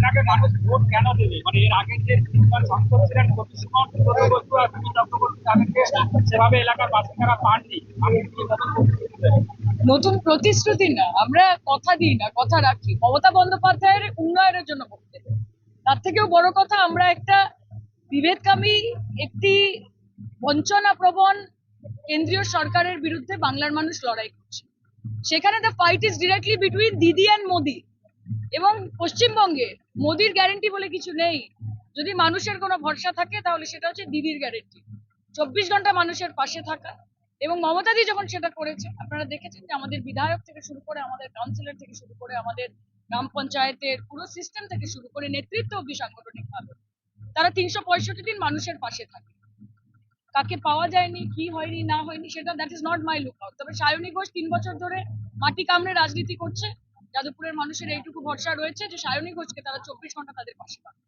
আপনাকে মানুষ ভোট কেন দেবে? মানে এর আগের যে সংসদ ছিলেন সেভাবে এলাকার বাসিন্দারা পাননি নতুন প্রতিশ্রুতি না, আমরা কথা দিই না, কথা রাখি। মমতা বন্দ্যোপাধ্যায়ের উন্নয়নের জন্য করতে তার থেকেও বড় কথা, আমরা একটা বিভেদকামী একটি বঞ্চনা প্রবণ কেন্দ্রীয় সরকারের বিরুদ্ধে বাংলার মানুষ লড়াই করছে। সেখানে the fight is directly between Didi and Modi. এবং পশ্চিমবঙ্গে মোদির গ্যারেন্টি বলে কিছু নেই। যদি মানুষের কোনো ভরসা থাকে, তাহলে সেটা হচ্ছে দিদির গ্যারেন্টি চব্বিশ ঘণ্টা মানুষের পাশে থাকা এবং মমতাদি যখন সেটা করেছে, আপনারা দেখেছেন যে আমাদের বিধায়ক থেকে শুরু করে আমাদের কাউন্সিলর থেকে শুরু করে আমাদের গ্রাম পঞ্চায়েতের পুরো সিস্টেম থেকে শুরু করে নেতৃত্ব অব্দি সাংগঠনিক ভাবে, তারা তিনশো পঁয়ষট্টি দিন মানুষের পাশে থাকে। কাকে পাওয়া যায়নি, কি হয়নি, না হয়নি, সেটা that is not my lookout তবে সায়নী ঘোষ তিন বছর ধরে মাটি কামড়ে রাজনীতি করছে যাদবপুরের মানুষের এইটুকু ভরসা রয়েছে যে সায়নী ঘোষকে তারা চব্বিশ ঘণ্টা তাদের পাশে পাবে।